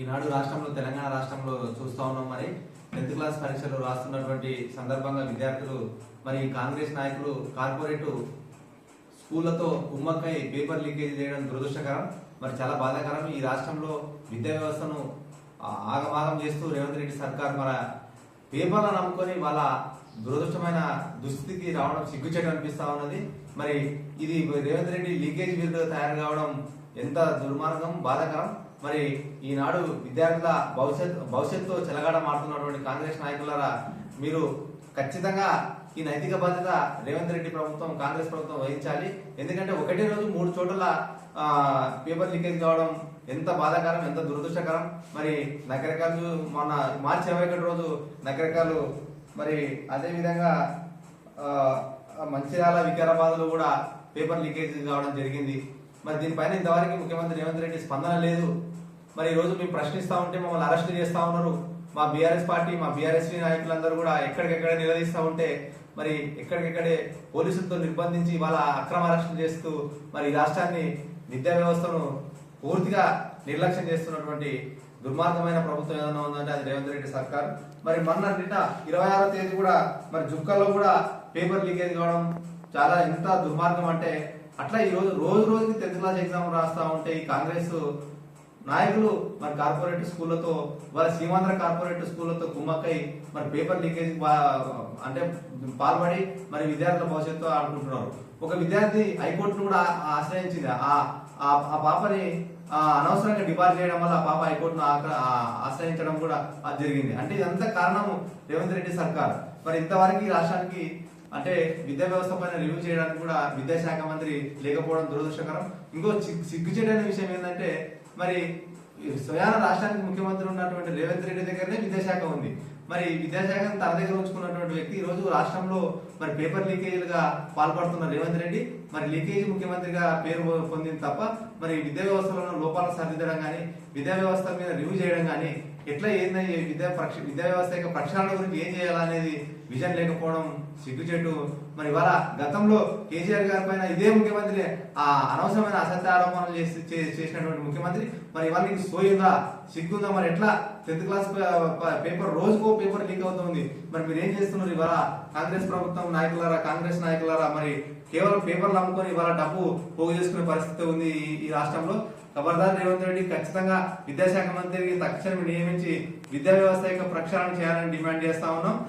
ఈనాడు రాష్ట్రంలో తెలంగాణ రాష్ట్రంలో చూస్తా ఉన్నాం మరి. టెన్త్ క్లాస్ పరీక్షలు రాస్తున్నటువంటి సందర్భంగా విద్యార్థులు మరి కాంగ్రెస్ నాయకులు కార్పొరేట్ స్కూళ్ళతో కుమ్మక్కై పేపర్ లీకేజ్ చేయడం దురదృష్టకరం. మరి చాలా బాధాకరం. ఈ రాష్ట్రంలో విద్యా వ్యవస్థను ఆగమాగం చేస్తూ రేవంత్ రెడ్డి సర్కార్ మన పేపర్లను నమ్ముకొని వాళ్ళ దురదృష్టమైన దుస్థితికి రావడం సిగ్గుచేటు అనిపిస్తా ఉన్నది. మరి ఇది రేవంత్ రెడ్డి లీకేజ్ బిల్లు తయారు కావడం ఎంత దుర్మార్గం బాధాకరం? మరి ఈనాడు విద్యార్థుల భవిష్యత్ భవిష్యత్తు చెలగాడ మారుతున్నటువంటి కాంగ్రెస్ నాయకులారా మీరు ఖచ్చితంగా ఈ నైతిక బాధ్యత రేవంత్ రెడ్డి ప్రభుత్వం కాంగ్రెస్ ప్రభుత్వం వహించాలి. ఎందుకంటే ఒకటే రోజు మూడు చోట్ల పేపర్ లీకేజ్ కావడం ఎంత బాధాకరం ఎంత దురదృష్టకరం? మరి నగరకాలు మొన్న మార్చి ఇరవై ఒకటి రోజు నగరకాలు మరి అదే విధంగా మంచిర్యాల వికారాబాద్లో కూడా పేపర్ లీకేజ్ కావడం జరిగింది. మరి దీనిపైన ఇంతవరకు ముఖ్యమంత్రి రేవంత్ రెడ్డి స్పందన లేదు. మరి ఈ రోజు మేము ప్రశ్నిస్తా ఉంటే మమ్మల్ని అరెస్ట్ చేస్తా ఉన్నారు. మా బీఆర్ఎస్ పార్టీ మా బీఆర్ఎస్ నాయకులందరూ కూడా ఎక్కడికెక్కడ నిలదీస్తూ ఉంటే మరి ఎక్కడికెక్కడే పోలీసులతో నిర్బంధించి వాళ్ళ అక్రమ అరెస్టులు చేస్తూ మరి రాష్ట్రాన్ని విద్యా వ్యవస్థను పూర్తిగా నిర్లక్ష్యం చేస్తున్నటువంటి దుర్మార్గమైన ప్రభుత్వం ఏదైనా ఉందంటే అది రేవంత్ రెడ్డి సర్కార్. మరి మొన్న నిన్న ఇరవై ఆరో తేదీ కూడా మరి జుక్కల్లో కూడా పేపర్ లీకేజ్ కావడం చాలా ఎంత దుర్మార్గం అంటే అట్లా ఈ రోజు రోజు రోజుకి టెన్త్ క్లాస్ ఎగ్జామ్ రాస్తా ఉంటే ఈ కాంగ్రెస్ నాయకులు మరి కార్పొరేట్ స్కూళ్ళతో వాళ్ళ సీమాంధ్ర కార్పొరేట్ స్కూళ్ళతో కుమ్మక్కై మరి పేపర్ లీకేజ్ అంటే పాల్పడి మరి విద్యార్థుల భవిష్యత్తు ఆడుకుంటున్నారు ఒక విద్యార్థి హైకోర్టును కూడా ఆశ్రయించింది. ఆ ఆ- పాపని అనవసరంగా డిపాజిట్ చేయడం వల్ల ఆ పాప హైకోర్టును ఆక- ఆశ్రయించడం కూడా అది జరిగింది. అంటే ఇదంతా కారణం రేవంత్ రెడ్డి సర్కార్. మరి ఇంతవరకు రాష్ట్రానికి అంటే విద్యా వ్యవస్థ పైన రివ్యూ చేయడానికి కూడా విద్యాశాఖ మంత్రి లేకపోవడం దురదృష్టకరం. ఇంకో సిగ్గు- సిగ్గుచేటైన విషయం ఏంటంటే మరి స్వయాన రాష్ట్రానికి ముఖ్యమంత్రి ఉన్నటువంటి రేవంత్ రెడ్డి దగ్గరనే విద్యాశాఖ ఉంది. మరి విద్యాశాఖను తన దగ్గర ఉంచుకున్నటువంటి వ్యక్తి ఈ రోజు రాష్ట్రంలో మరి పేపర్ లీకేజీలుగా పాల్పడుతున్న రేవంత్ రెడ్డి మరి లీకేజీ ముఖ్యమంత్రిగా పేరు పొందింది తప్ప మరి విద్యా వ్యవస్థలో లోపాలను సరిదిద్దడం కానీ విద్యా వ్యవస్థ మీద రివ్యూ చేయడం కానీ ఎట్లా ఏంది విద్యా పక్ష విద్యా వ్యవస్థ యొక్క ప్రక్షాళన గురించి ఏం చేయాలనేది విజన్ లేకపోవడం సిగ్గుచేటు. మరి ఇవాళ గతంలో కేసీఆర్ గారి పైన ఇదే ముఖ్యమంత్రి ఆ అనవసరమైన అసత్య ఆరోపణలు చేసి చే- చేసినటువంటి ముఖ్యమంత్రి మరి ఇవాళ నీకు సోయిందా సిగ్గుందా మరి ఎట్లా? టెన్త్ క్లాస్ పేపర్ రోజుకో పేపర్ లీక్ అవుతుంది. మరి మీరు ఏం చేస్తున్నారు ఇవాళ? కాంగ్రెస్ ప్రభుత్వం నాయకులారా కాంగ్రెస్ నాయకులారా? మరి కేవలం పేపర్లు అమ్ముకొని ఇవాళ డబ్బు పోగు చేసుకునే పరిస్థితి ఉంది ఈ- రాష్ట్రంలో. ఖబర్దార్ రేవంత్ రెడ్డి ఖచ్చితంగా విద్యాశాఖ మంత్రికి తక్షణం నియమించి విద్యా వ్యవస్థ యొక్క ప్రక్షాళన చేయాలని డిమాండ్ చేస్తా ఉన్నాం.